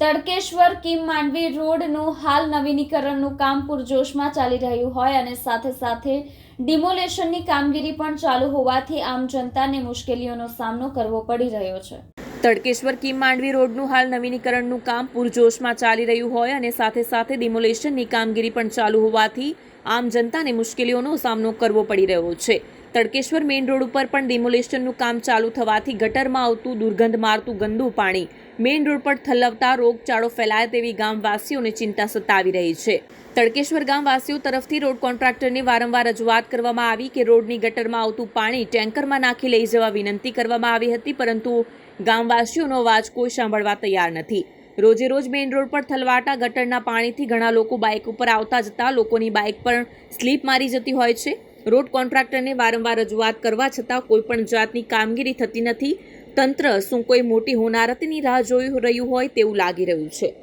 Tadkeshwar Kim Mandvi રોડનું હાલ નવીનીકરણનું કામ પૂરજોશમાં ચાલી રહ્યું હોય અને સાથે સાથે ડિમોલેશનની કામગીરી પણ ચાલુ હોવાથી આમ જનતાને મુશ્કેલીઓનો સામનો કરવો પડી રહ્યો છે. તડકેશ્વર કિમ માંડવી રોડનું હાલ નવીનીકરણનું કામ પૂરજોશમાં ચાલી રહ્યું હોય અને સાથે સાથે ડિમોલેશનની કામગીરી પણ ચાલુ હોવાથી આમ જનતાને મુશ્કેલીઓનો સામનો કરવો પડી રહ્યો છે. તડકેશ્વર મેઇન રોડ ઉપર પણ ડિમોલેશનનું કામ ચાલુ થવાથી ગટરમાં આવતું દુર્ગંધ મારતું ગંદુ પાણી મેઇન રોડ પર થલવતા રોગચાળો ફેલાય તેવી ગામવાસીઓને ચિંતા સતાવી રહી છે. તડકેશ્વર ગામવાસીઓ તરફથી રોડ કોન્ટ્રાક્ટરને વારંવાર રજૂઆત કરવામાં આવી કે રોડની ગટરમાં આવતું પાણી ટેન્કરમાં નાખી લઈ જવા વિનંતી કરવામાં આવી હતી, પરંતુ ગામવાસીઓનો અવાજ કોઈ સાંભળવા તૈયાર નથી. રોજે રોજ મેઇન રોડ પર થલવાટા ગટરના પાણીથી ઘણા લોકો બાઇક ઉપર આવતા જતા લોકોની બાઇક પર સ્લીપ મારી જતી હોય છે. રોડ કોન્ટ્રાક્ટરને વારંવાર રજૂઆત કરવા છતાં કોઈ પણ જાતની કામગીરી થતી નથી. તંત્ર શું કોઈ મોટી હોનારતની રાહ જોઈ રહ્યું હોય તેવું લાગી રહ્યું છે.